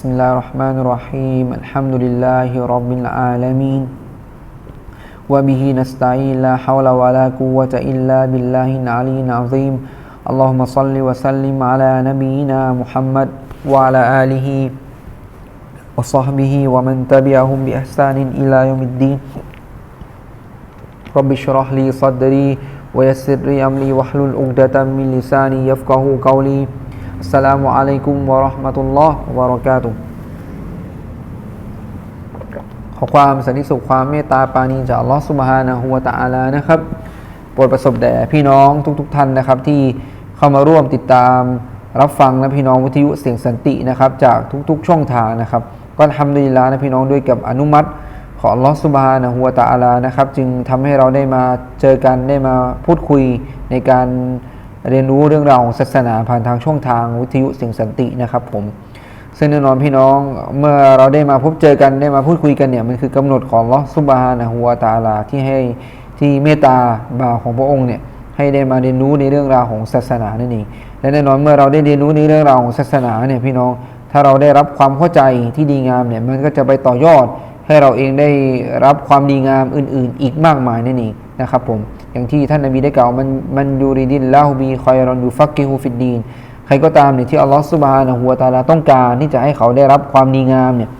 بسم الله الرحمن الرحيم الحمد لله رب العالمين وبه نستعين لا حول ولا قوة إلا بالله العلي العظيم اللهم صل وسلم على نبينا محمد وعلى آله وصحبه ومن تبعهم بإحسان إلى يوم الدين رب اشرح لي صدري ويسر لي أمري واحلل عقدة من لساني يفقه قولي السلام عليكم ورحمة الله وبركاته ขอความสันติสุขความเมตตาปราณีจากอัลลอฮฺสุบฮานะฮูวะตะอาลานะครับ โปรดประสบแด่พี่น้องทุกๆทท่านนะครับ ที่เข้ามาร่วมติดตามรับฟังนะพี่น้องวิทยุเสียงสันตินะครับ จากทุกๆช่องทางนะครับ ก็ทำดีลานะพี่น้องด้วยกับอนุมัติของอัลลอฮฺสุบฮานะฮูวะตะอาลานะครับ จึงทำให้เราได้มาเจอกันได้มาพูดคุยในการ เรียนรู้เรื่องราวของศาสนาผ่านทางช่องทางวิทยุสียงสันตินะครับผมซึ่งแน่นอนพี่น้องเมื่อเราได้มาพบเจอกันได้มาพูดคุยกันเนี่ยมันคือกำหนดของลอสุบฮานะฮูวตาลาที่ให้ที่เมตตาบาของพระองค์เนี่ยให้ได้มาเรียนรู้ในเรื่องราวของศาสนานั่นเองและแน่นอนเมื่อเราได้เรียนรู้ในเรื่องราวของศาสนาเนี่ยพี่น้องถ้าเราได้รับความเข้าใจที่ดีงามเนี่ยมันก็จะไปต่อยอดให้เราเองได้รับความดีงามอื่น ๆ อีกมากมายนั่นเองนะครับผม อย่างที่ท่านนบีได้กล่าวมันมันยูริดินลาฮูบีคอยรอนยูฟักกิฮูฟิดดีนใครก็ตามเนี่ยที่อัลลอฮฺสุบฮานะฮูวตาลาต้องการที่จะให้เขาได้รับความดีงามเนี่ย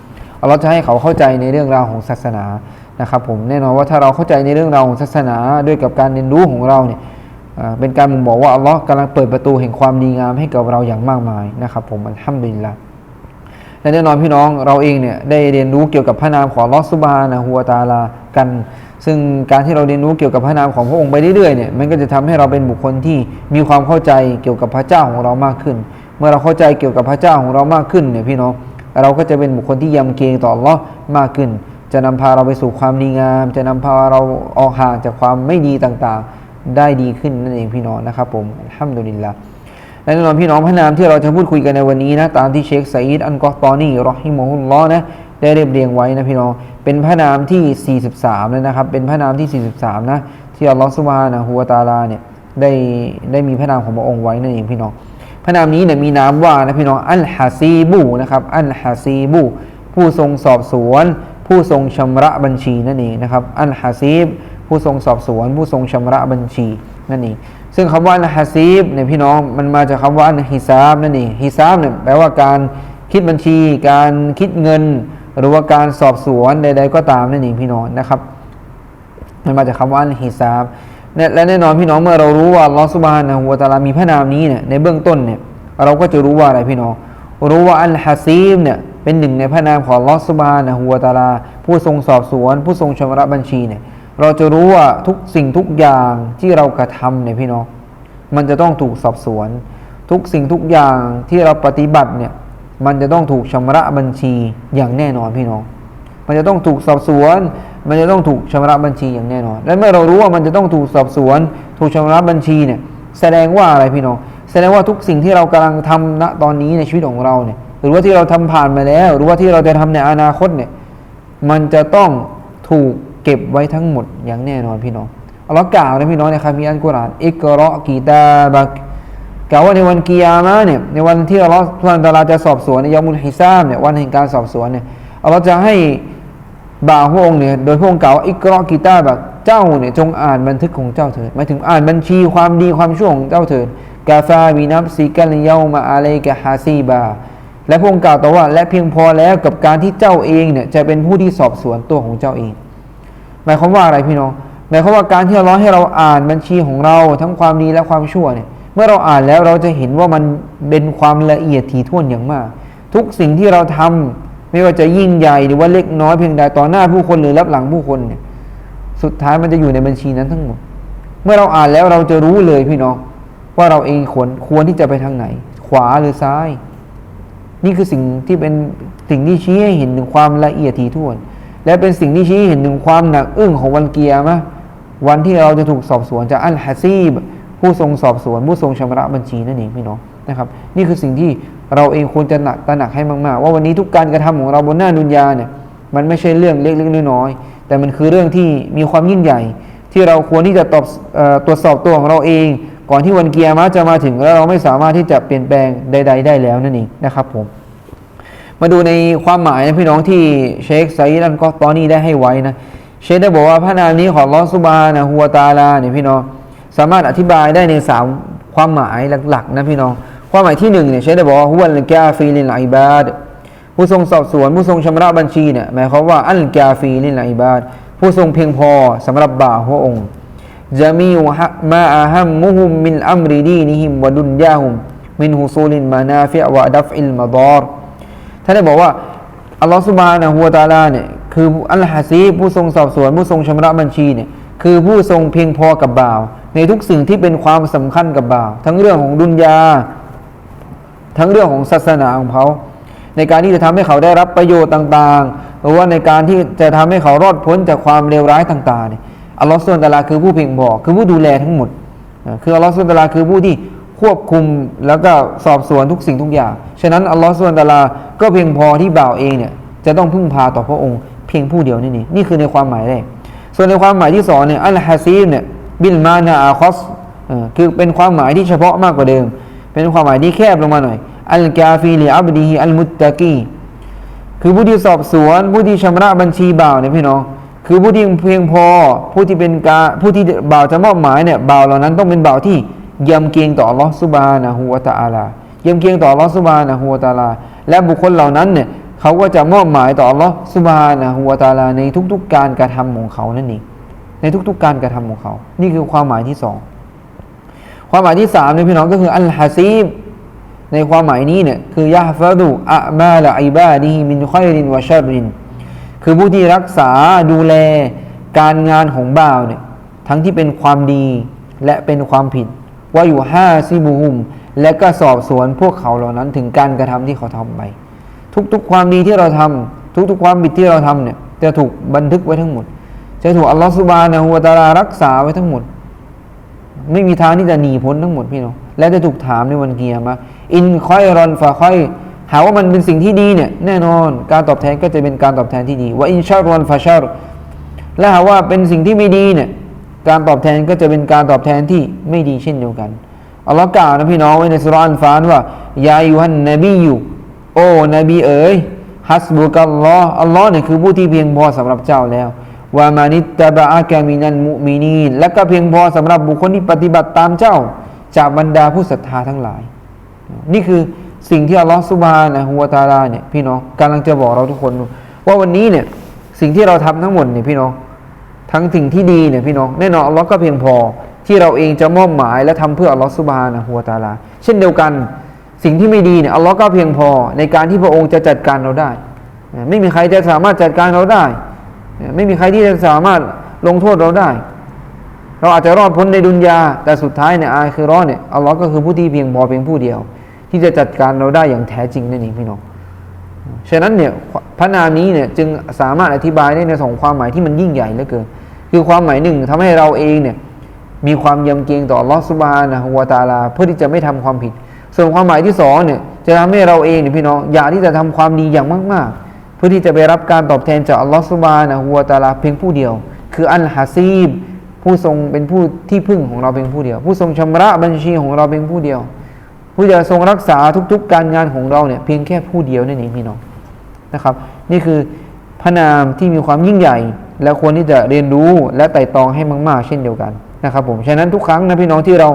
อัลลอฮฺจะให้เขาเข้าใจในเรื่องราวของศาสนานะครับผมแน่นอนว่าถ้าเราเข้าใจในเรื่องราวของศาสนาด้วยกับการเรียนรู้ของเราเนี่ยเป็นการบ่งบอกว่าอัลลอฮ์กำลังเปิดประตูแห่งความดีงามให้กับเราอย่างมากมายนะครับผมอัลฮัมดุลิลละและแน่นอนพี่น้องเราเองเนี่ยได้เรียนรู้เกี่ยวกับพระนามของอัลลอฮฺสุบฮานะฮูวตาลากัน ซึ่งการที่เราเรียนรู้เกี่ยวกับพระนามของพระองค์ไปเรื่อยๆเนี่ยมันก็จะทำให้เราเป็นบุคคลที่มีความเข้าใจเกี่ยวกับพระเจ้าของเรามากขึ้น เมื่อเราเข้าใจเกี่ยวกับพระเจ้าของเรามากขึ้นเนี่ยพี่น้องเราก็จะเป็นบุคคลที่ยำเกรงต่อลอมากขึ้น จะนำพาเราไปสู่ความดีงาม จะนำพาเราออกห่างจากความไม่ดีต่างๆ ได้ดีขึ้นนั่นเองพี่น้องนะครับผมห้ามดุลิลละและแน่นอนพี่น้องพระนามที่เราจะพูดคุยกันในวันนี้นะตามที่เชคไซด์อันกอตอนีรอฮิมอฮุลลอนะ ได้เรียบเรียงไว้นะพี่น้องเป็นพระนามที่ 43เลยนะครับ เป็นพระนามที่ 43 นะ ที่อัลลอฮฺสุบฮานะฮูวาตาลาเนี่ยได้ได้มีพระนามของพระองค์ไว้นั่นเองพี่น้องพระนามนี้เนี่ยมีนามว่านะพี่น้องอัลฮาซีบูนะครับอัลฮาซีบูผู้ทรงสอบสวน ผู้ทรงชำระบัญชีนั่นเองนะครับอัลฮาซีบผู้ทรงสอบสวน ผู้ทรงชำระบัญชีนั่นเองซึ่งคำว่าอัลฮาซีบเนี่ยพี่น้องมันมาจากคาว่าอัลฮิซาบนั่นเองฮิซาบเนี่ยแปลว่าการคิดบัญชี การคิดเงิน หรือว่าการสอบสวนใด ๆ ก็ตามนั่นเองพี่น้องนะครับมันมาจากคำว่าฮิซาบและแน่นอนพี่น้องเมื่อเรารู้ว่าลอสุบานนะฮัวตาลามีพระนามนี้เนี่ยในเบื้องต้นเนี่ยเราก็จะรู้ว่าอะไรพี่น้องรู้ว่าอัลฮะซีมเนี่ยเป็นหนึ่งในพระนามของลอสุบานนะฮัวตาลา ผู้ทรงสอบสวน ผู้ทรงชำระบัญชีเนี่ยเราจะรู้ว่าทุกสิ่งทุกอย่างที่เรากระทำเนี่ยพี่น้องมันจะต้องถูกสอบสวน ทุกสิ่งทุกอย่างที่เราปฏิบัติเนี่ย มันจะต้องถูกชำระบัญชีอย่างแน่นอนพี่น้อง มันจะต้องถูกสอบสวน มันจะต้องถูกชำระบัญชีอย่างแน่นอน และเมื่อเรารู้ว่ามันจะต้องถูกสอบสวน ถูกชำระบัญชีเนี่ยแสดงว่าอะไรพี่น้อง แสดงว่าทุกสิ่งที่เรากำลังทำณตอนนี้ในชีวิตของเราเนี่ย หรือว่าที่เราทำผ่านมาแล้ว หรือว่าที่เราจะทำในอนาคตเนี่ย มันจะต้องถูกเก็บไว้ทั้งหมดอย่างแน่นอนพี่น้อง อัลลอฮ์กล่าวนะพี่น้องในคัมภีร์อัลกุรอาน อิกรอกีตาบัก กล่าวว่าในวันกิยามะเนี่ยในวันที่อัลลอฮฺทุกตาลาจะสอบสวนในยามุลฮิซามเนี่ยวันแห่งการสอบสวนเนี่ยอัลลอฮฺจะให้บ่าวพระองค์เนี่ยโดยพระองค์กล่าวอิกรอกีตาแบักเจ้าเนี่ยจงอ่านบันทึกของเจ้าเถิดหมายถึงอ่านบัญชีความดีความชั่วของเจ้าเถิดกาฟาบีนับซีกันเยามาอาเลกะฮาซีบาและพระองค์กล่าวต่อว่า และเพียงพอแล้วกับการที่เจ้าเองเนี่ยจะเป็นผู้ที่สอบสวนตัวของเจ้าเอง หมายความว่าอะไรพี่น้องหมายความว่าการที่เราให้เราอ่านบัญชีของเราทั้งความดีและความชั่วเนี่ย เมื่อเราอ่านแล้วเราจะเห็นว่ามันเป็นความละเอียดถี่ถ้วนอย่างมาก ทุกสิ่งที่เราทำไม่ว่าจะยิ่งใหญ่หรือว่าเล็กน้อยเพียงใดต่อหน้าผู้คนหรือรับหลังผู้คนเนี่ยสุดท้ายมันจะอยู่ในบัญชีนั้นทั้งหมด เมื่อเราอ่านแล้วเราจะรู้เลยพี่น้อง ว่าเราเองควรควรที่จะไปทางไหน ขวาหรือซ้าย นี่คือสิ่งที่เป็นสิ่งที่ชี้ให้เห็นถึงความละเอียดถี่ถ้วน และเป็นสิ่งที่ชี้ให้เห็นถึงความหนักอึ้งของวันเกียร์มะวันที่เราจะถูกสอบสวนจากอัลฮะซีบ ผู้ทรงสอบสวนผู้ทรงชำระบัญชีนั่นเองพี่น้องนะครับ นี่คือสิ่งที่เราเองควรจะหนักตระหนักให้มาก ๆ ว่าวันนี้ทุกการกระทำของเราบนหน้าดุนยาเนี่ยมันไม่ใช่เรื่องเล็กๆน้อยๆแต่มันคือเรื่องที่มีความยิ่งใหญ่ ที่เราควรที่จะตอบตรวจสอบตัวของเราเอง ก่อนที่วันเกียร์มาจะมาถึงแล้วเราไม่สามารถที่จะเปลี่ยนแปลงใด ๆ ได้แล้วนั่นเองนะครับผมมาดูในความหมายนะพี่น้องที่เชคไซดันก็ตอนนี้ได้ให้ไว้นะเชคได้บอกว่าพระนามนี้ของลอสุบานะฮัวตาลาเนี่ยพี่น้อง สามารถอธิบายได้ในสามความหมายหลักๆนะพี่น้อง ความหมายที่หนึ่งเนี่ยเชคได้บอกว่าฮุวัลกาฟีลินไอบาดผู้ทรงสอบสวนผู้ทรงชำระบัญชีเนี่ยหมายความว่าอัลกาฟีลินไอบาดผู้ทรงเพียงพอสำหรับบ่าวพระองค์จามีมาอาฮัมมุฮุมมินอัมริดีนิฮิมวะดุนยาฮุมมินฮุซูลินมานาฟิอวะดัฟอิลมาดอรท่านได้บอกว่าอัลลอฮฺสุบฮานะฮูวะตะอาลาเนี่ยคืออัลฮะซีผู้ทรงสอบสวนผู้ทรงชำระบัญชีเนี่ยคือผู้ทรงเพียงพอกับบ่าว ในทุกสิ่งที่เป็นความสำคัญกับบ่าว ทั้งเรื่องของดุนยา ทั้งเรื่องของศาสนาของเขา ในการที่จะทำให้เขาได้รับประโยชน์ต่างๆ หรือว่าในการที่จะทำให้เขารอดพ้นจากความเลวร้ายต่างๆเนี่ยอัลลอฮฺสุลตาราคือผู้เพียงพอก คือผู้ดูแลทั้งหมด คืออัลลอฮฺสุลตาราคือผู้ที่ควบคุมแล้วก็สอบสวนทุกสิ่งทุกอย่าง ฉะนั้นอัลลอฮฺสุลตาราก็เพียงพอที่บ่าวเองเนี่ยจะต้องพึ่งพาต่อพระองค์ เพียงผู้เดียวนี่นี่นี่คือในความหมายแรกส่วนในความหมายที่สองเนี่ยอัลฮะซีมเนี่ย บิลมานาอาคอสคือเป็นความหมายที่เฉพาะมากกว่าเดิม เป็นความหมายที่แคบลงมาหน่อย อัลกาฟีลีอับดีฮิอัลมุตตะกีคือผู้ที่สอบสวนผู้ที่ชำระบัญชีบ่าวเนี่ยพี่น้องคือผู้ที่เพียงพอผู้ที่เป็นกาผู้ที่บ่าวจะมอบหมายเนี่ยบ่าวเหล่านั้นต้องเป็นบ่าวที่ยำเกรงต่อลอฮฺซุบานะฮูวตะอาลายำเกรงต่อลอฮฺซุบานะฮูวตาลา และบุคคลเหล่านั้นเนี่ยเขาก็จะมอบหมายต่อลอฮฺซุบานะฮูวตาลาในทุกๆการกระทำของเขานั่นเอง ในทุกๆการกระทำของเขา นี่คือความหมายที่สองความหมายที่สามเนี่ยพี่น้องก็คืออัลฮะซีบในความหมายนี้เนี่ยคือยาฟาดูอะมาละอิบาดีมินคอยรินวะชาริน คือผู้ที่รักษาดูแลการงานของบ่าวเนี่ยทั้งที่เป็นความดีและเป็นความผิด ว่าอยู่ห้าซิบูฮุม และก็สอบสวนพวกเขาเหล่านั้นถึงการกระทำที่เขาทำไปทุกๆความดีที่เราทำทุกๆความผิดที่เราทำเนี่ยจะถูกบันทึกไว้ทั้งหมด จะถูกอัลลอฮฺสุบานะฮูวะตาลารักษาไว้ทั้งหมด ไม่มีทางที่จะหนีพ้นทั้งหมดพี่น้องและจะถูกถามในวันเกียร์มาอินค่อยรอนฟาค่อยหาว่ามันเป็นสิ่งที่ดีเนี่ยแน่นอนการตอบแทนก็จะเป็นการตอบแทนที่ดี ว่าอินชารอนฟาชารและหาว่าเป็นสิ่งที่ไม่ดีเนี่ยการตอบแทนก็จะเป็นการตอบแทนที่ไม่ดีเช่นเดียวกันอัลลอฮ์กล่าวนะพี่น้องไว้ในสุรอันฟานว่ายายูฮันนบีอยู่โอ้นบีเอ๋ยฮัสบุกัลลอฮ์อัลลอฮ์เนี่ยคือผู้ที่เพียงพอสำหรับเจ้าแล้ว วามานิตตะบะอาแกมินันมุมินีนและก็เพียงพอสำหรับบุคคลที่ปฏิบัติตามเจ้า จากบรรดาผู้ศรัทธาทั้งหลาย นี่คือสิ่งที่อัลลอฮฺสุบานะฮูวะตาลาเนี่ยพี่น้องกำลังจะบอกเราทุกคน ว่าวันนี้เนี่ยสิ่งที่เราทำทั้งหมดเนี่ยพี่น้องทั้งสิ่งที่ดีเนี่ยพี่น้องแน่นอนอัลลอฮ์ก็เพียงพอที่เราเองจะมอบหมายและทำเพื่ออัลลอฮฺสุบานะฮูวะตาลา เช่นเดียวกันสิ่งที่ไม่ดีเนี่ยอัลลอฮ์ก็เพียงพอในการที่พระองค์จะจัดการเราได้ ไม่มีใครจะสามารถจัดการเราได้ ไม่มีใครที่จะสามารถลงโทษเราได้ เราอาจจะรอดพ้นในดุนยา แต่สุดท้ายเนี่ยอายคือรอดเนี่ยอัลลอฮ์ก็คือผู้ที่เพียงพอเพียงผู้เดียว ที่จะจัดการเราได้อย่างแท้จริงนั่นเองพี่น้องฉะนั้นเนี่ยพระนามนี้เนี่ยจึงสามารถอธิบายได้ในสองความหมายที่มันยิ่งใหญ่เหลือเกินคือความหมายหนึ่งทำให้เราเองเนี่ยมีความยำเกรงต่ออัลอสุบานะฮุวาตาลา เพื่อที่จะไม่ทำความผิด ส่วนความหมายที่สองเนี่ยจะทำให้เราเองเนี่ยพี่น้องอยากที่จะทำความดีอย่างมาก ๆ พื่อที่จะไปรับการตอบแทนจากอัลลอฮ์สุบานะฮุวาตาลาเพียงผู้เดียว คืออัลฮะซีบ ผู้ทรงเป็นผู้ที่พึ่งของเราเพียงผู้เดียว ผู้ทรงชำระบัญชีของเราเพียงผู้เดียว ผู้จะทรงรักษาทุกๆ การงานของเราเนี่ยเพียงแค่ผู้เดียวนั่นเองพี่น้องนะครับ นี่คือพระนามที่มีความยิ่งใหญ่ และควรที่จะเรียนรู้และไต่ตองให้มาก ๆ เช่นเดียวกันนะครับผมฉะนั้นทุกครั้งนะพี่น้องที่เรา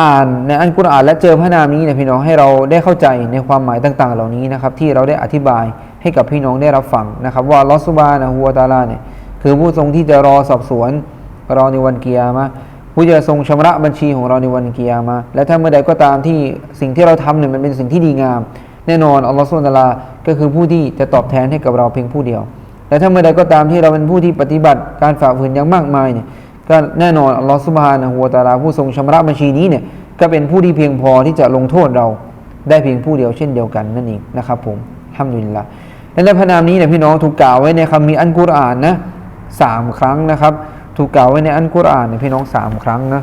อ่านในอันกุรอานและเจอพระนามนี้เนี่ยพี่น้องให้เราได้เข้าใจในความหมายต่างๆ เหล่านี้นะครับที่เราได้อธิบายให้กับพี่น้องได้รับฟังนะครับ ว่าลอสุบานะฮัวตาลาเนี่ยคือผู้ทรงที่จะรอสอบสวนรอในวันเกียร์มาผู้จะทรงชำระบัญชีของเราในวันเกียร์มาและถ้าเมื่อใดก็ตามที่สิ่งที่เราทำเนี่ยมันเป็นสิ่งที่ดีงาม แน่นอนอัลลอฮฺสุลตาลาก็คือผู้ที่จะตอบแทนให้กับเราเพียงผู้เดียว และถ้าเมื่อใดก็ตามที่เราเป็นผู้ที่ปฏิบัติการฝ่าฝืนอย่างมากมายเนี่ย ก็แน่นอนอัลลอฮฺสุบฮานะฮูวตาลาผู้ทรงชำระบัญชีนี้เนี่ยก็เป็นผู้ที่เพียงพอที่จะลงโทษเราได้เพียงผู้เดียวเช่นเดียวกันนั่นเองนะครับผมทำดุลละและในพระนามนี้เนี่ยพี่น้องถูกกล่าวไว้ในคำมีอันกุรอานนะสามครั้งนะครับ ถูกกล่าวไว้ในอันกุรอานเนี่ยพี่น้องสามครั้งนะ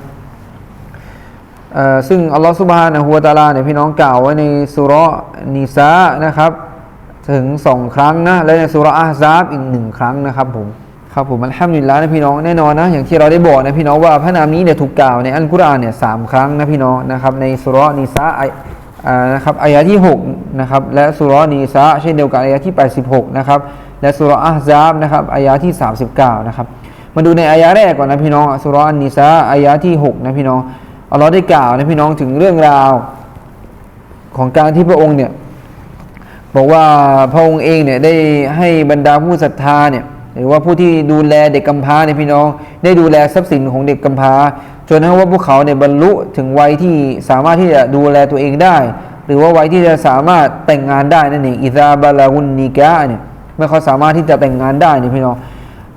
ซึ่งอัลลอฮฺสุบฮานะฮูวตาลาเนี่ยพี่น้องกล่าวไว้ในสุรนิซานะครับ ถึงสองครั้งนะและในสุรอาซาบอีกหนึ่งครั้งนะครับผม ครับผมอัลฮัมดุลิลละนะพี่น้องแน่นอนนะอย่างที่เราได้บอกนะพี่น้องว่าพระนามนี้เนี่ยถูกกล่าวในอัลกุรอานเนี่ยสามครั้งนะพี่น้องนะครับในสุรนิซาไอนะครับอายะที่6นะครับและสุรนีซาเช่นเดียวกันอายะที่ 86นะครับและสุรอะห์ซาบนะครับอายะที่ 39นะครับมาดูในอายะแรกก่อนนะพี่น้องสุรนนีซาอายะที่6นะพี่น้องอัลลอฮ์ได้กล่าวนะพี่น้องถึงเรื่องราวของการที่พระองค์เนี่ยบอกว่าพระองค์เองเนี่ยได้ให้บรรดาผู้ศรัทธาเนี่ย หรือว่าผู้ที่ดูแลเด็กกำพร้าเนี่ยพี่น้อง ได้ดูแลทรัพย์สินของเด็กกำพร้า จนทั้งว่าพวกเขาเนี่ยบรรลุถึงวัยที่สามารถที่จะดูแลตัวเองได้ หรือว่าวัยที่จะสามารถแต่งงานได้นั่นเองอิซาบาลาุนนิกะเนี่ยเมื่อเขาสามารถที่จะแต่งงานได้เนี่ยพี่น้อง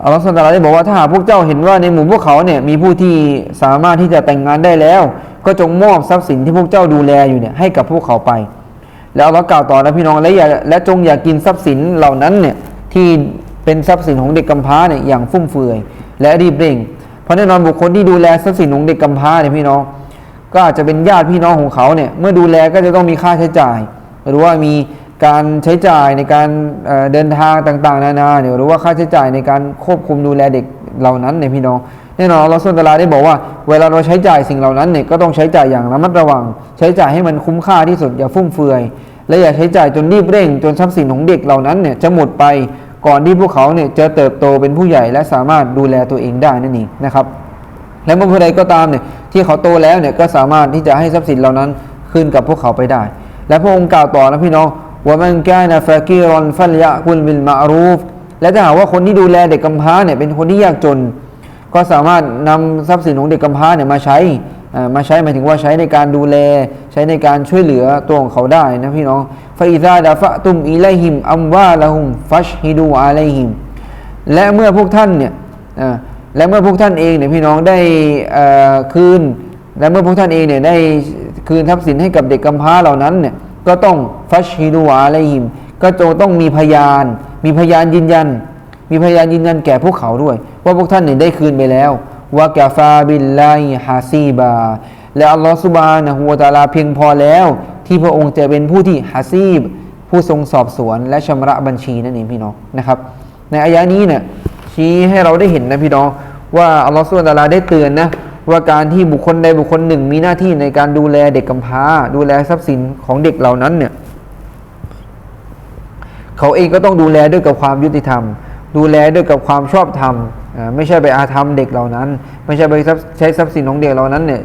อัลลอฮฺสุลตาราได้บอกว่าถ้าหากพวกเจ้าเห็นว่าในหมู่พวกเขาเนี่ยมีผู้ที่สามารถที่จะแต่งงานได้แล้ว ก็จงมอบทรัพย์สินที่พวกเจ้าดูแลอยู่เนี่ยให้กับพวกเขาไป แล้วเรากล่าวต่อนะพี่น้องและอย่าและจงอย่ากินทรัพย์สินเหล่านั้นเนี่ยที่ เป็นทรัพย์สินของเด็กกำพร้าเนี่ยอย่างฟุ่มเฟือย และรีบเร่ง เพราะแน่นอนบุคคลที่ดูแลทรัพย์สินของเด็กกำพร้าเนี่ยพี่น้อง ก็อาจจะเป็นญาติพี่น้องของเขาเนี่ยเมื่อดูแลก็จะต้องมีค่าใช้จ่าย หรือว่ามีการใช้จ่ายในการเดินทางต่างๆ นานาเนี่ยหรือว่าค่าใช้จ่ายในการควบคุมดูแลเด็กเหล่านั้นเนี่ยพี่น้องแน่นอนเราสุนตลาได้บอกว่า เวลาเราใช้จ่ายสิ่งเหล่านั้นเนี่ยก็ต้องใช้จ่ายอย่างระมัดระวัง ใช้จ่ายให้มันคุ้มค่าที่สุดอย่าฟุ่มเฟือย และอย่าใช้จ่ายจนรีบเร่ง จนทรัพย์สินของเด็กเหล่านั้นเนี่ยจะหมดไป ก่อนที่พวกเขาเนี่ยจะเติบโตเป็นผู้ใหญ่และสามารถดูแลตัวเองได้นั่นเองนะครับ และเมื่อผู้ใดก็ตามเนี่ยที่เขาโตแล้วเนี่ยก็สามารถที่จะให้ทรัพย์สินเหล่านั้นคืนกับพวกเขาไปได้ และพระองค์กล่าวต่อนะพี่น้องว่ามันกานะฟากีรอนฟัลยะกุลบิลมารูฟและถ้าหากว่าคนที่ดูแลเด็กกำพร้าเนี่ยเป็นคนที่ยากจน ก็สามารถนำทรัพย์สินของเด็กกำพร้าเนี่ยมาใช้มาใช้หมายถึงว่าใช้ในการดูแล ใช้ในการช่วยเหลือตัวของเขาได้นะพี่น้องฟาอิซาดาฟะตุมอิไลฮิมอัมวาละหุมฟัชฮิดูอาไลฮิมและเมื่อพวกท่านเนี่ยและเมื่อพวกท่านเองเนี่ยพี่น้องได้คืน และเมื่อพวกท่านเองเนี่ยได้คืนทรัพย์สินให้กับเด็กกำพร้าเหล่านั้นเนี่ยก็ต้องฟัชฮิดูอาไลฮิมก็จงต้องมีพยาน มีพยานยืนยัน มีพยานยืนยันแก่พวกเขาด้วย ว่าพวกท่านเนี่ยได้คืนไปแล้วว่ากาฟาบิลไลฮาซีบา และอัลลอฮฺสุบานะฮูวตาลาเพียงพอแล้ว ที่พระองค์จะเป็นผู้ที่ฮาซีบ ผู้ทรงสอบสวนและชำระบัญชีนั่นเองพี่น้องนะครับ ในอายะนี้เนี่ยชี้ให้เราได้เห็นนะพี่น้องว่าอัลลอฮฺสุบานะตาลาได้เตือนนะว่าการที่บุคคลใดบุคคลหนึ่งมีหน้าที่ในการดูแลเด็กกำพร้า ดูแลทรัพย์สินของเด็กเหล่านั้นเนี่ยเขาเองก็ต้องดูแลด้วยกับความยุติธรรม ดูแลด้วยกับความชอบธรรมไม่ใช่ไปอาธรรมเด็กเหล่านั้น ไม่ใช่ไปใช้ทรัพย์สินของเด็กเหล่านั้นเนี่ย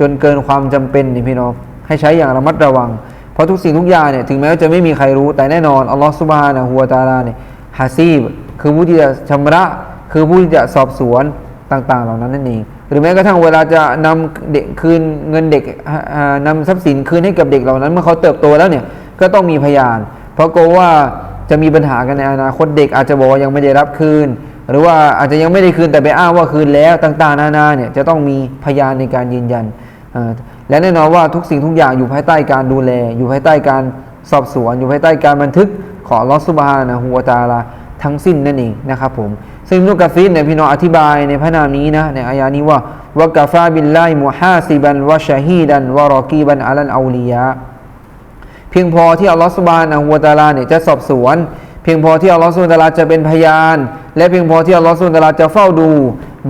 จนเกินความจำเป็นนี่พี่น้องให้ใช้อย่างระมัดระวัง เพราะทุกสิ่งทุกอย่างเนี่ยถึงแม้ว่าจะไม่มีใครรู้แต่แน่นอนอัลลอฮฺสุบฮานะฮูวะตาลาเนี่ยฮาซีบคือผู้ที่จะชำระ คือผู้ที่จะสอบสวนต่าง ๆ เหล่านั้นนั่นเอง หรือแม้กระทั่งเวลาจะนำเด็กคืนเงินเด็กอ่าอ่านำทรัพย์สินคืนให้กับเด็กเหล่านั้น เมื่อเขาเติบโตแล้วเนี่ยก็ต้องมีพยาน เพราะกลัวว่าจะมีปัญหากันในอนาคตเด็กอาจจะบอกว่ายังไม่ได้รับคืน หรือว่าอาจจะยังไม่ได้คืนแต่ไปอ้างว่าคืนแล้วต่าง ๆ นานาเนี่ยจะต้องมีพยานในการยืนยัน และแน่นอนว่าทุกสิ่งทุกอย่างอยู่ภายใต้การดูแล อยู่ภายใต้การสอบสวน อยู่ภายใต้การบันทึกของอัลอสุบฮานะฮูวตาลาทั้งสิ้นนั่นเองนะครับผมซึ่งนุกะซีรเนี่ยพี่น้องอธิบายในพระนามนี้นะในอายานี้ว่าวกาฟาบิลไลมุฮาซิบันวะชะฮีดันวะรอกีบันอัลันอาลียะเพียงพอที่อัลลอฮฺสุบานะฮุวตาลาเนี่ยจะสอบสวน เพียงพอที่อัลลอฮฺสุบานตะอาลาจะเป็นพยาน และเพียงพอที่อัลลอฮฺสุบานตะอาลาจะเฝ้าดู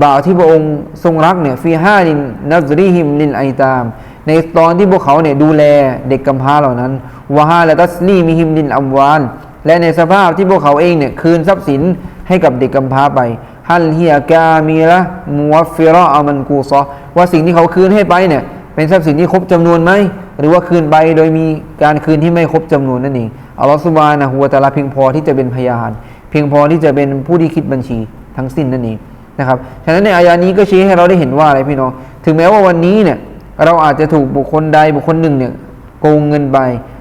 บ่าวที่พระองค์ทรงรักเนี่ยฟีฮาลินนัซริฮิมลินไอตาม ในตอนที่พวกเขาเนี่ยดูแลเด็กกำพร้าเหล่านั้นวะฮาและตัสลีมิฮิมลินอัมวาน และในสภาพที่พวกเขาเองเนี่ยคืนทรัพย์สินให้กับเด็กกำพร้าไปฮัลเฮียกามีละมูวฟิรออามันกูซอว่าสิ่งที่เขาคืนให้ไปเนี่ยเป็นทรัพย์สินที่ครบจำนวนไหมหรือว่าคืนไปโดยมีการคืนที่ไม่ครบจำนวนนั่นเองอัลลอฮฺสุบานะฮูวตะอาลาเพียงพอที่จะเป็นพยาน เพียงพอที่จะเป็นผู้ที่คิดบัญชีทั้งสิ้นนั่นเอง นะครับฉะนั้นในอายานี้ก็ชี้ให้เราได้เห็นว่าอะไรพี่น้อง ถึงแม้ว่าวันนี้เนี่ยเราอาจจะถูกบุคคลใดบุคคลหนึ่งเนี่ยโกงเงินไป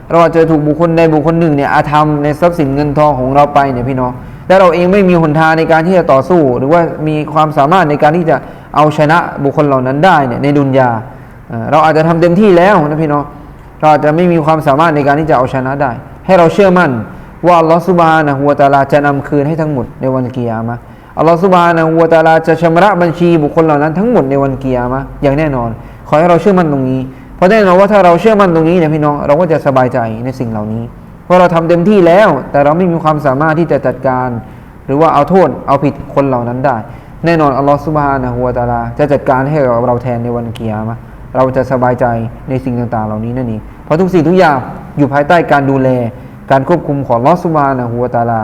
เราอาจจะถูกบุคคลใดบุคคลหนึ่งเนี่ยอาธรรมในทรัพย์สินเงินทองของเราไปเนี่ยพี่น้อง และเราเองไม่มีหนทางในการที่จะต่อสู้ หรือว่ามีความสามารถในการที่จะเอาชนะบุคคลเหล่านั้นได้เนี่ยในดุนยาเอ่อเราอาจจะทำเต็มที่แล้วนะพี่น้อง เราอาจจะไม่มีความสามารถในการที่จะเอาชนะได้ ให้เราเชื่อมั่นว่าอัลอสุบานะฮูวตาลาจะนำคืนให้ทั้งหมดในวันกิยามะ อัลลอฮฺสุบานะฮูวะตาลาจะชำระบัญชีบุคคลเหล่านั้นทั้งหมดในวันกิยามะอย่างแน่นอน ขอให้เราเชื่อมั่นตรงนี้ เพราะแน่นอนว่าถ้าเราเชื่อมั่นตรงนี้เนี่ยพี่น้องเราก็จะสบายใจในสิ่งเหล่านี้ว่าเราทำเต็มที่แล้ว แต่เราไม่มีความสามารถที่จะจัดการ หรือว่าเอาโทษเอาผิดคนเหล่านั้นได้ แน่นอนอัลลอฮฺสุบฮานะฮูวะตาลาจะจัดการให้เราแทนในวันกิยามะเราจะสบายใจในสิ่งต่างๆ เหล่านี้นั่นเองเพราะทุกสิ่งทุกอย่างอยู่ภายใต้การดูแล การควบคุมของลอสุบานะฮูวตาลา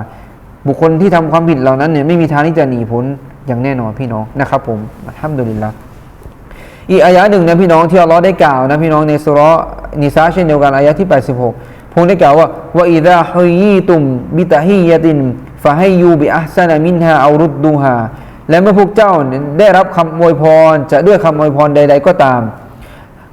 บุคคลที่ทำความผิดเหล่านั้นเนี่ยไม่มีทางที่จะหนีพ้นอย่างแน่นอนพี่น้องนะครับผมอัลฮัมดุลิลละอีกอายะหนึ่งนะพี่น้องที่อัลลอฮ์ได้กล่าวนะพี่น้องในสุรนิสาเช่นเดียวกันอายะที่ 86พงได้กล่าวว่าว่าอิดะฮุยีตุมบิตะฮียะตินฟะให้ยูบิอัฮซานะมินฮาอารุดดูฮาและเมื่อพวกเจ้าเนี่ยได้รับคำอวยพร จะด้วยคำอวยพรใด ๆ ก็ตาม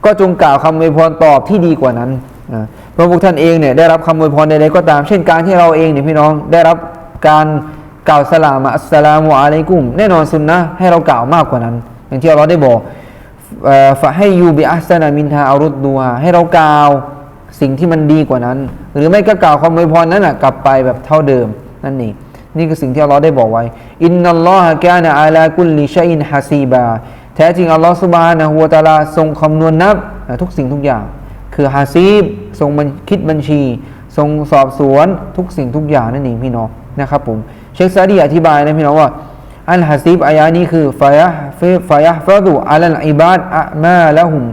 ก็จงกล่าวคำอวยพรตอบที่ดีกว่านั้นนะเพราะพวกท่านเองเนี่ยได้รับคำอวยพรใดๆก็ตาม เช่นการที่เราเองเนี่ยพี่น้องได้รับ การกล่าวสลามอัสสลามุอะลัยกุมแน่นอนสุนนะให้เรากล่าวมากกว่านั้น อย่างที่เราได้บอกฝะให้ยูบิอัสซานามินฮาอารุดดูฮาให้เรากล่าวสิ่งที่มันดีกว่านั้น หรือไม่ก็กล่าวคำอวยพรนั้นนะกลับไปแบบเท่าเดิมนั่นเองนี่คือสิ่งที่เราได้บอกไว้ อินนัลลอฮะกานะอาลากุลลิชัยอินฮาซีบา แท้จริงอัลลอฮฺสุบานะฮูวตาลาทรงคำนวณนับทุกสิ่งทุกอย่าง คือฮาซีบ ทรงคิดบัญชี ทรงสอบสวนทุกสิ่งทุกอย่างนั่นเองพี่น้อง นะครับผมเชคซาดีอธิบายนะพี่น้องว่า อัลฮะซีบอายานี้คือฟายะฟายะฟาดูอัลลอิบาดอะมาละหุม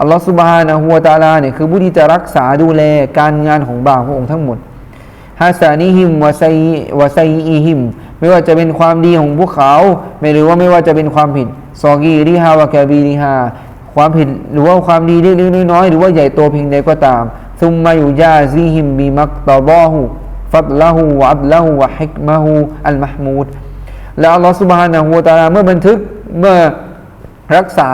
อัลลอฮฺสุบฮานะฮูวะตาลาเนี่ยคือผู้ที่จะรักษาดูแลการงานของบ่าวพระองค์ทั้งหมดฮาซานิฮิมวะไซวะไซอีฮิมไม่ว่าจะเป็นความดีของพวกเขา ไม่หรือว่าไม่ว่าจะเป็นความผิดซอกีริฮาวะแกบีริฮาความผิดหรือว่าความดีเล็กๆน้อยๆหรือว่าใหญ่โตเพียงใดก็ตามซุมมาอยุยาซีฮิมบีมักตอบอฮู ฟัดละหูอับละหูวะฮิกมะฮูอัลมะฮมูดแล้วอัลลอฮฺสุบฮานะฮูวะตาลาเมื่อบันทึกเมื่อรักษา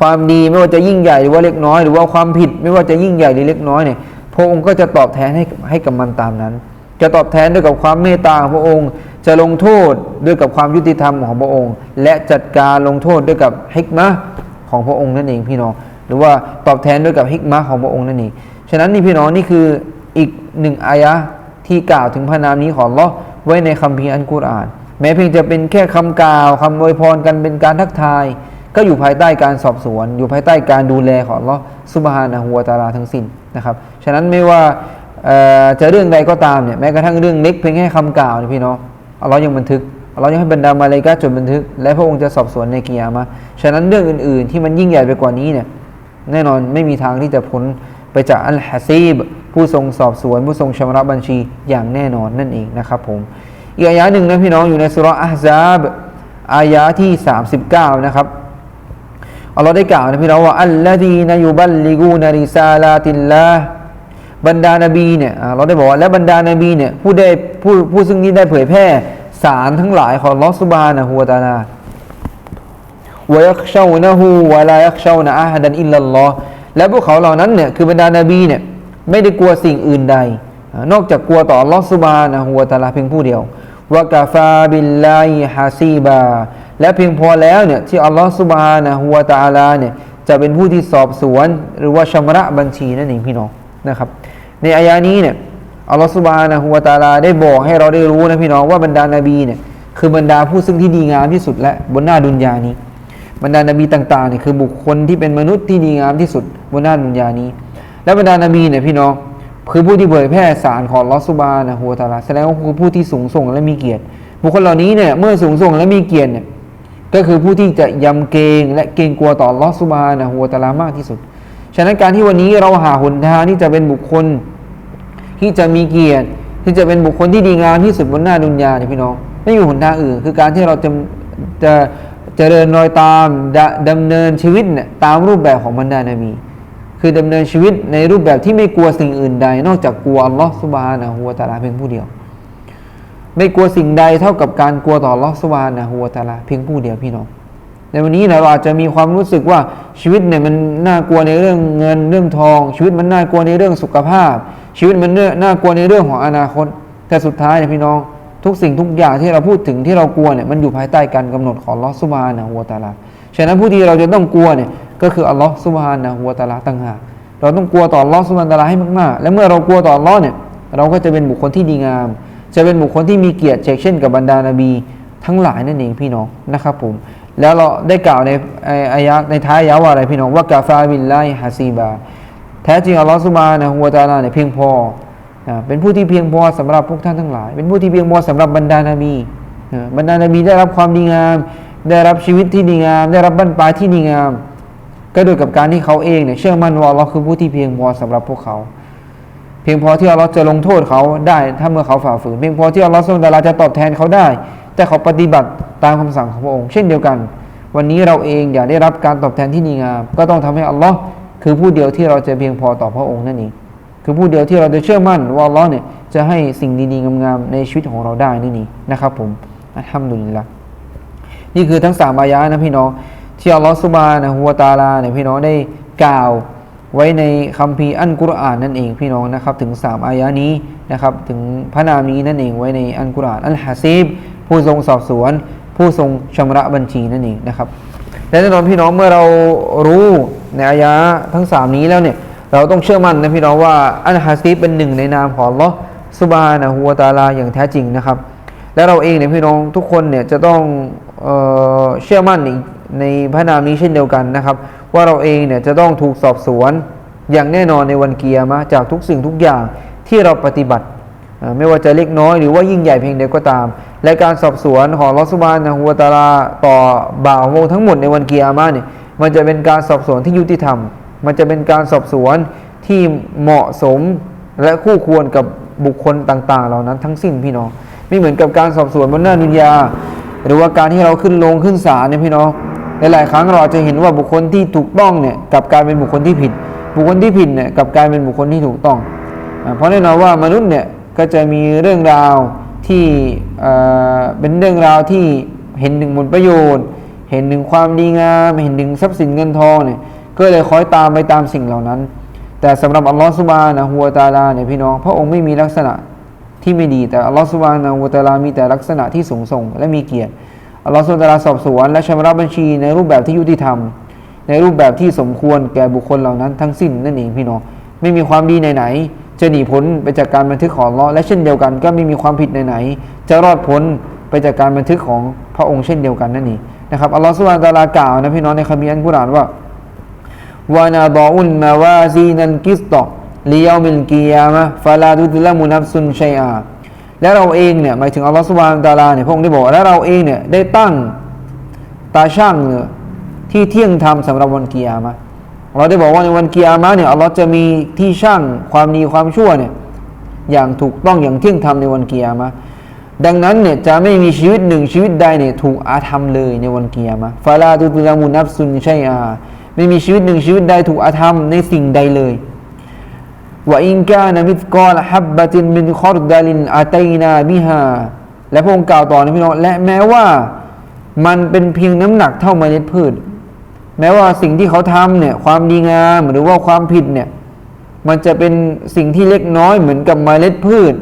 ความดีไม่ว่าจะยิ่งใหญ่หรือว่าเล็กน้อย หรือว่าความผิดไม่ว่าจะยิ่งใหญ่หรือเล็กน้อยเนี่ยพระองค์ก็จะตอบแทนให้ให้กับมันตามนั้น จะตอบแทนด้วยกับความเมตตาของพระองค์ จะลงโทษด้วยกับความยุติธรรมของพระองค์ และจัดการลงโทษด้วยกับฮิกมะของพระองค์นั่นเองพี่น้องหรือว่าตอบแทนด้วยกับฮิกมะของพระองค์นั่นเองฉะนั้นนี่พี่น้องนี่คืออีกหนึ่งอายะ ที่กล่าวถึงพระนามนี้ของลอไว้ในคัมภีร์อันกุรอาน แม้เพียงจะเป็นแค่คำกล่าวคำอวยพรกันเป็นการทักทาย ก็อยู่ภายใต้การสอบสวน อยู่ภายใต้การดูแลของลอฮ์ซุบฮานะฮูวตาลาทั้งสิ้นนะครับฉะนั้นไม่ว่าเอ่อจะเรื่องใดก็ตามเนี่ยแม้กระทั่งเรื่องเล็กเพียงแค่คำกล่าวเนี่ยพี่น้องอัลลอฮ์ยังบันทึกอัลลอฮ์ยังให้บรรดามาเลกาจดบันทึก และพระองค์จะสอบสวนในกิยามะฉะนั้นเรื่องอื่น ๆ ที่มันยิ่งใหญ่ไปกว่านี้เนี่ยแน่นอนไม่มีทางที่จะพ้นไปจากอัลฮะซีบ ผู้ทรงสอบสวน ผู้ทรงชำระบัญชีอย่างแน่นอนนั่นเองนะครับผมอีกอายะหนึ่งนะพี่น้องอยู่ในสุราอัฮซาบอายะที่ 39 นะครับอัลลอฮ์ได้กล่าวนะพี่น้องว่าอัลลดีนยุบัลลิกูนาริซาลาติลลาบรรดานาบีเนี่ยเราได้บอกว่าและบรรดานาบีเนี่ยผู้ได้ผู้ผู้ซึ่งที่ได้เผยแพร่สารทั้งหลายของลอสุบานะฮูวตาลาวยักเชานะฮูวะลายักเชานะอาฮดันอิลลัลลอฮ์และพวกเขาเหล่านั้นเนี่ยคือบรรดานาบีเนี่ย ไม่ได้กลัวสิ่งอื่นใด นอกจากกลัวต่ออัลลอฮ์สุบานะฮูวตาลาเพียงผู้เดียววกาฟาบิลลาฮิฮาซีบา และเพียงพอแล้วเนี่ยที่อัลลอฮ์สุบานะฮูวตาลาเนี่ยจะเป็นผู้ที่สอบสวน หรือว่าชำระบัญชีนั่นเองพี่น้องนะครับ ในอายานี้เนี่ยอัลลอฮ์สุบานะฮูวตาลาได้บอกให้เราได้รู้นะพี่น้องว่าบรรดานาบีเนี่ยคือบรรดาผู้ซึ่งที่ดีงามที่สุดและบนหน้าดุนยานี้ บรรดานาบีต่างๆเนี่ยคือบุคคลที่เป็นมนุษย์ที่ดีงามที่สุดบนหน้าดุนยานี้ และบรรดานาบีเนี่ยพี่น้องคือผู้ที่เผยแพร่สารของลอสุบานะฮูวตาลาแสดงว่าคือผู้ที่สูงส่งและมีเกียรติ บุคคลเหล่านี้เนี่ยเมื่อสูงส่งและมีเกียรติเนี่ยก็คือผู้ที่จะยำเกรงและเกรงกลัวต่อลอสุบานะฮูวตาลามากที่สุด ฉะนั้นการที่วันนี้เราหาหนทางที่จะเป็นบุคคล ที่จะมีเกียรติ ที่จะเป็นบุคคลที่ดีงามที่สุดบนหน้าดุนยาเนี่ยพี่น้องไม่มีหนทางอื่น คือการที่เราจะจะจะเดินรอยตามดดำเนินชีวิตเนี่ยตามรูปแบบของบรรดานาบี คือดำเนินชีวิตในรูปแบบที่ไม่กลัวสิ่งอื่นใด นอกจากกลัวอัลลอฮฺสุบฮานะฮูวะตาลาเพียงผู้เดียว ไม่กลัวสิ่งใดเท่ากับการกลัวต่ออัลลอฮฺสุบฮานะฮูวะตาลาเพียงผู้เดียวพี่น้องในวันนี้เราอาจจะมีความรู้สึกว่าชีวิตเนี่ยมันน่ากลัวในเรื่องเงินเรื่องทอง ชีวิตมันน่ากลัวในเรื่องสุขภาพ ชีวิตมันน่ากลัวในเรื่องของอนาคต แต่สุดท้ายเนี่ยพี่น้องทุกสิ่งทุกอย่างที่เราพูดถึงที่เรากลัวเนี่ยมันอยู่ภายใต้การกำหนดของลอสุบานะฮูวตาลาฉะนั้นผู้ที่เราจะต้องกลัวเนี่ย ก็คืออัลลอฮฺสุบฮานะฮูวะตาลาต่างหากเราต้องกลัวต่ออัลลอฮฺสุบฮานะตาลาให้มากๆ และเมื่อเรากลัวต่ออัลลอฮ์เนี่ยเราก็จะเป็นบุคคลที่ดีงาม จะเป็นบุคคลที่มีเกียรติเช่นกับบรรดานาบีทั้งหลายนั่นเองพี่น้องนะครับผมแล้วเราได้กล่าวในอายะในท้ายอายะว่าอะไรพี่น้องว่ากาฟาบิลไลฮาซีบาแท้จริงอัลลอฮฺสุบฮานะฮูวะตาลาเนี่ยเพียงพอเป็นผู้ที่เพียงพอสำหรับพวกท่านทั้งหลาย เป็นผู้ที่เพียงพอสำหรับบรรดานาบีบรรดานาบีได้รับความดีงาม ได้รับชีวิตที่ดีงาม ได้รับบั้นปลายที่ดีงาม ก็โดยกับการที่เขาเองเนี่ยเชื่อมั่นว่าอัลอฮ์คือผู้ที่เพียงพอสำหรับพวกเขา เพียงพอที่อัลลอฮ์จะลงโทษเขาได้ถ้าเมื่อเขาฝ่าฝืน เพียงพอที่อัลลอฮ์สุลตาราจะตอบแทนเขาได้ แต่เขาปฏิบัติตามคำสั่งของพระองค์ เช่นเดียวกัน วันนี้เราเองอยากได้รับการตอบแทนที่ดีงามก็ต้องทำให้อัลลอฮ์คือผู้เดียวที่เราจะเพียงพอต่อพระองค์นั่นเองคือผู้เดียวที่เราจะเชื่อมั่นว่าอัลลอฮ์เนี่ยจะให้สิ่งดีๆงามๆในชีวิตของเราได้นั่นเองนะครับ ผมอัลฮัมดุลิลละนี่คือทั้งสามอายะนะพี่น้อง ที่อัลลอฮฺสุบานะฮุวตาลาเนี่ยพี่น้องได้กล่าวไว้ในคัมภีร์อันกุรอานนั่นเองพี่น้องนะครับถึงสามอายะนี้นะครับถึงพระนามนี้นั่นเองไว้ในอันกุรอานอัลฮะซีบผู้ทรงสอบสวน ผู้ทรงชำระบัญชีนั่นเองนะครับและแน่นอนพี่น้องเมื่อเรารู้ในอายะทั้งสามนี้แล้วเนี่ยเราต้องเชื่อมั่นนะพี่น้องว่าอัลฮะซีบเป็นหนึ่งในนามของอัลอสุบานะฮุวตาลาอย่างแท้จริงนะครับ และเราเองเนี่ยพี่น้องทุกคนเนี่ยจะต้องเออเชื่อมั่นใน ในพระนามนี้เช่นเดียวกันนะครับ ว่าเราเองเนี่ยจะต้องถูกสอบสวนอย่างแน่นอนในวันเกียร์มาจากทุกสิ่งทุกอย่างที่เราปฏิบัติ ไม่ว่าจะเล็กน้อยหรือว่ายิ่งใหญ่เพียงใดก็ตาม และการสอบสวนของลอสบานนะฮัวตาลาต่อบ่าวโมงทั้งหมดในวันเกียร์มาเนี่ยมันจะเป็นการสอบสวนที่ยุติธรรม มันจะเป็นการสอบสวนที่เหมาะสมและคู่ควรกับบุคคลต่าง ๆ เหล่านั้นทั้งสิ้นพี่น้องไม่เหมือนกับการสอบสวนบนหน้าดุนยา หรือว่าการที่เราขึ้นลงขึ้นศาลเนี่ยพี่น้อง หลายๆครั้งเราจะเห็นว่าบุคคลที่ถูกต้องเนี่ยกับการเป็นบุคคลที่ผิด บุคคลที่ผิดเนี่ยกับการเป็นบุคคลที่ถูกต้อง เพราะแน่นอนว่ามนุษย์เนี่ยก็จะมีเรื่องราวที่เป็นเรื่องราวที่เห็นถึงผลประโยชน์ เห็นถึงความดีงามเห็นถึงทรัพย์สินเงินทองเนี่ยก็เลยคอยตามไปตามสิ่งเหล่านั้น แต่สำหรับอัลลอฮฺสุบานะฮัวตาลาเนี่ยพี่น้องพระองค์ไม่มีลักษณะที่ไม่ดีแต่อัลลอฮฺสุบานะฮูวตาลามีแต่ลักษณะที่สูงส่งและมีเกียรติ เราสอฮฺทรงสอบสวน และชำระบัญชีในรูปแบบที่ยุติธรรม ในรูปแบบที่สมควรแก่บุคคลเหล่านั้นทั้งสิ้นนั่นเองพี่น้องไม่มีความดีไหนๆจะหนีพ้นไปจากการบันทึกของเลอและเช่นเดียวกัน ก็ไม่มีความผิดไหนๆจะรอดพ้นไปจากการบันทึกของพระองค์เช่นเดียวกันนั่นเองนะครับอัลลอฮฺสุบานตะลากล่าวนะพี่น้องในคัมภีร์อันกุรอานว่าวานาดอุนมาวาซีนันกิสตอลียามิลกิยามะฟาลาดุละมุนับซุนชัยอา และเราเองเนี่ยหมายถึงอัลลอฮฺสุบานะฮูวะตาลาเนี่ยพระองค์ได้บอกว่าและเราเองเนี่ยได้ตั้งตาช่างเนี่ยที่เที่ยงธรรมสำหรับวันกิยามะเราได้บอกว่าในวันกิยามะเนี่ยอัลลอฮ์จะมีที่ช่างความดีความชั่วเนี่ยอย่างถูกต้องอย่างเที่ยงธรรมในวันกิยามะดังนั้นเนี่ยจะไม่มีชีวิตหนึ่งชีวิตใดเนี่ยถูกอาธรรมเลยในวันกิยามะฟาลาตุตุลามุนับซุนชัยอาไม่มีชีวิตหนึ่งชีวิตใดถูกอาธรรมในสิ่งใดเลย ว่าอินกานะมิสกอลฮับบะตินมินคอรดาลินอาตัยนาบิฮาและพระองค์กล่าวต่อนะพี่น้องและแม้ว่ามันเป็นเพียงน้ำหนักเท่าเมล็ดพืช แม้ว่าสิ่งที่เขาทำเนี่ยความดีงามหรือว่าความผิดเนี่ยมันจะเป็นสิ่งที่เล็กน้อยเหมือนกับเมล็ดพืช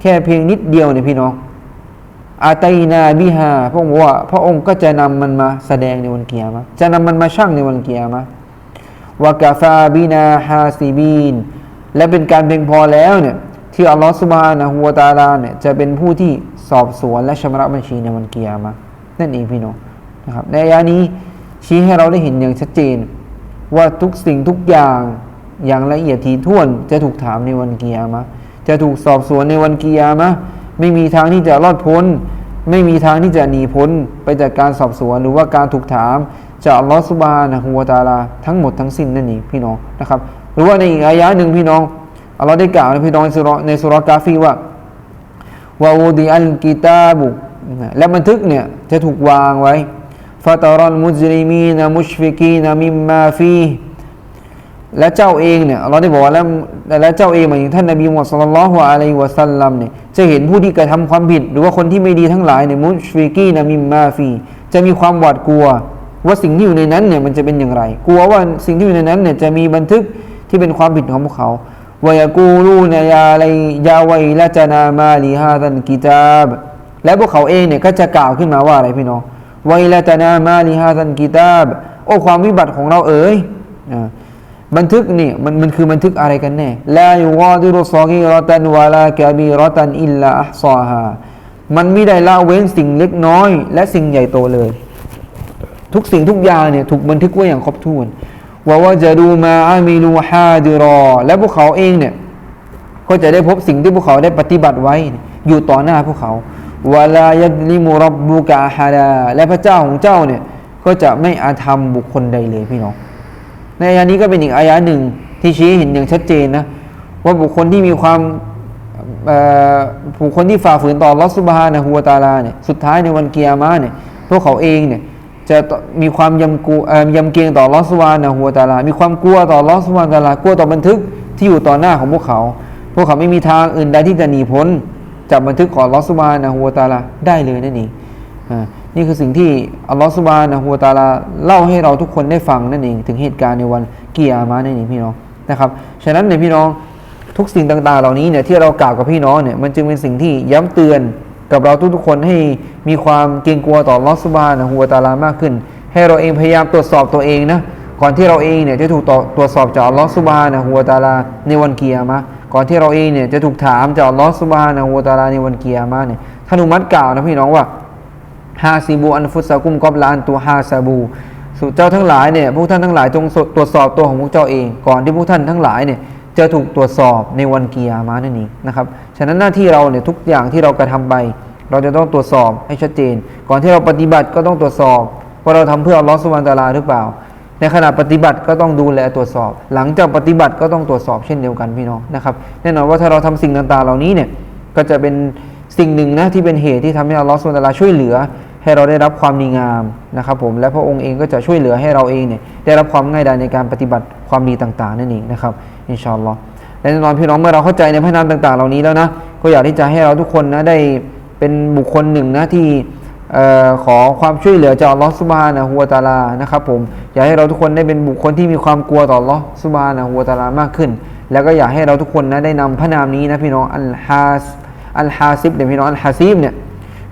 แค่เพียงนิดเดียวเนี่ยพี่น้องอาตัยนาบิฮาพระองค์บอกว่า พระองค์ก็จะนำมันมาแสดงในวันเกียร์มะจะนำมันมาชั่งในวันเกียร์มะ วากาฟาบินาฮาซิบีนและเป็นการเพียงพอแล้วเนี่ยที่อัลลอฮฺสุบานะฮูวตาลาเนี่ยจะเป็นผู้ที่สอบสวนและชำระบัญชีในวันเกียร์มะนั่นเองพี่น้องนะครับในอายะนี้ชี้ให้เราได้เห็นอย่างชัดเจน ว่าทุกสิ่งทุกอย่างอย่างละเอียดถี่ถ้วนจะถูกถามในวันเกียร์มะจะถูกสอบสวนในวันเกียร์มะไม่มีทางที่จะรอดพ้น ไม่มีทางที่จะหนีพ้นไปจากการสอบสวนหรือว่าการถูกถาม จากอัลลอฮฺสุบานะฮูวะตาลาทั้งหมดทั้งสิ้นนั่นเองพี่น้องนะครับหรือว่าในอีกอายะหนึ่งพี่น้องอัลลอฮ์ได้กล่าวในพี่น้องในสุรในสุรกาฟีว่าวาวูดีอัลกิตาบุและบันทึกเนี่ยจะถูกวางไว้ฟาตารัลมุจริมีนมุชฟิกีนมิมมาฟีและเจ้าเองเนี่ยเราได้บอกว่าแล้วและเจ้าเองหมายถึงท่านนบีมุฮัมมัดสุลลัลลอฮุอะลัยวะสัลลัมเนี่ยจะเห็นผู้ที่กระทำความผิด หรือว่าคนที่ไม่ดีทั้งหลายเนี่ยมุชฟิกีนมิมมาฟีจะมีความหวาดกลัว ว่าสิ่งที่อยู่ในนั้นเนี่ยมันจะเป็นอย่างไร กลัวว่าสิ่งที่อยู่ในนั้นเนี่ยจะมีบันทึกที่เป็นความผิดของพวกเขาวายกูลูนยาไลยาไวละจนามาลีฮาตันกิตาบและพวกเขาเองเนี่ยก็จะกล่าวขึ้นมาว่าอะไรพี่น้องไวละตนามาลิฮาตันกิตาบโอ้ความวิบัติของเราเอ๋ยบันทึกนี่มันมันคือบันทึกอะไรกันแน่ลายูวาดิรุซอกีรอตันวาลากาบีรอตันอิลลาอัซอฮามันไม่ได้ละเว้นสิ่งเล็กน้อย และสิ่งใหญ่โตเลย ทุกสิ่งทุกอย่างเนี่ยถูกบันทึกไว้อย่างครบถ้วนว่าว่าจะดูมาอามิลูฮาดิรอ และพวกเขาเองเนี่ยก็จะได้พบสิ่งที่พวกเขาได้ปฏิบัติไว้ อยู่ต่อหน้าพวกเขาวลายัลิมุรับบุกะฮาดาและพระเจ้าของเจ้าเนี่ยก็จะไม่อาธรรมบุคคลใดเลยพี่น้อง ในอายะนี้ก็เป็นอีกอายะหนึ่งที่ชี้เห็นอย่างชัดเจนนะว่าบุคคลที่มีความบุคคลที่ฝ่าฝืนต่อลอสุบฮานะฮูวตาลาเนี่ยสุดท้ายในวันเกียร์มาเนี่ยพวกเขาเองเนี่ย จะมีความยำกูเอ่อยำเกรงต่อลอสุบฮานะฮูวตาลา มีความกลัวต่อลอสุบฮานตาลากลัวต่อบันทึกที่อยู่ต่อหน้าของพวกเขา พวกเขาไม่มีทางอื่นใดที่จะหนีพ้นจากบันทึกของลอสุบฮานะฮูวตาลาได้เลยนั่นเองอ่านี่คือสิ่งที่อัลลอฮฺสุบานะฮูวตาลาเล่าให้เราทุกคนได้ฟังนั่นเอง ถึงเหตุการณ์ในวันเกียร์มานั่นเองพี่น้องนะครับฉะนั้นในยพี่น้องทุกสิ่งต่าง ๆ เหล่านี้เนี่ยที่เรากล่าวกับพี่น้องเนี่ยมันจึงเป็นสิ่งที่ย้ำเตือน กับเราทุกๆคนให้มีความเกรงกลัวต่อลอสบานะฮูวตาลามากขึ้น ให้เราเองพยายามตรวจสอบตัวเองนะก่อนที่เราเองเนี่ยจะถูกต่อตรวจสอบจากลอสบานะฮูวตาลาในวันเกียร์มาก่อนที่เราเองเนี่ยจะถูกถามจากลอสบานะฮูวตาลาในวันเกียร์มาเนี่ยท่านอุมัดกล่าวนะพี่น้องว่าฮาซิบูอันฟุสากุมกอบลานตัวฮาซาบูสู่เจ้าทั้งหลายเนี่ยพวกท่านทั้งหลายจงตรวจสอบตัวของพวกเจ้าเอง ก่อนที่พวกท่านทั้งหลายเนี่ยจะถูกตรวจสอบในวันเกียร์มานั่นเองนะครับ ฉะนั้นหน้าที่เราเนี่ยทุกอย่างที่เรากระทำไป เราจะต้องตรวจสอบให้ชัดเจน ก่อนที่เราปฏิบัติก็ต้องตรวจสอบว่าเราทำเพื่ออัลลอฮฺสุบานตาลาหรือเปล่า ในขณะปฏิบัติก็ต้องดูแลตรวจสอบ หลังจากปฏิบัติก็ต้องตรวจสอบเช่นเดียวกันพี่น้องนะครับแน่นอนว่าถ้าเราทำสิ่งต่างๆเหล่านี้เนี่ยก็จะเป็นสิ่งหนึ่งนะที่เป็นเหตุที่ทำให้อัลลอฮฺสุบานตาลาช่วยเหลือ ให้เราได้รับความดีงามนะครับผมและพระองค์เองก็จะช่วยเหลือให้เราเองเนี่ยได้รับความง่ายดายในการปฏิบัติความดีต่างๆนั่นเองนะครับอินชาอัลลอฮ์ และแน่นอนพี่น้องเมื่อเราเข้าใจในพระนามต่าง ๆ เหล่านี้แล้วนะก็อยากที่จะให้เราทุกคนนะได้เป็นบุคคลหนึ่งนะที่ขอความช่วยเหลือจากลอฮ์ซุบานะฮูวตาลานะครับผมอยากให้เราทุกคนได้เป็นบุคคลที่มีความกลัวต่อลอฮ์ซุบานะฮูวตาลามากขึ้น แล้วก็อยากให้เราทุกคนนะได้นำพระนามนี้นะพี่น้องอัลฮาสอัลฮาซิบเนี่ยพี่น้องอัลฮาซิบเนี่ย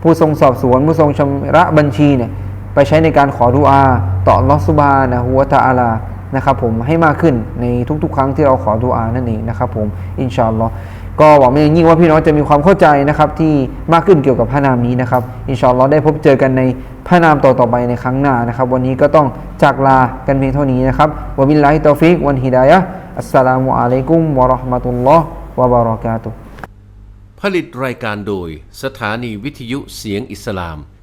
ผู้ทรงสอบสวนผู้ทรงชำระบัญชีเนี่ยไปใช้ในการขอดุอาต่อลอฮฺซุบานะฮูวตาลา นะครับผมให้มากขึ้นในทุกๆ ครั้งที่เราขอดุอานั่นเองนะครับผมอินชาอัลลอฮ์ก็หวังเป็นอย่างยิ่งว่าพี่น้องจะมีความเข้าใจนะครับที่มากขึ้นเกี่ยวกับพระนามนี้นะครับอินชาอัลลอฮ์ได้พบเจอกันในพระนามต่อๆไปในครั้งหน้านะครับ วันนี้ก็ต้องจากลากันเพียงเท่านี้นะครับวะบิลลาฮิตอฟิกวันฮิดายะอัสสลามุอะลัยกุมวะราะห์มะตุลลอฮ์วะบะเราะกาตุผลิตรายการโดยสถานีวิทยุเสียงอิสลาม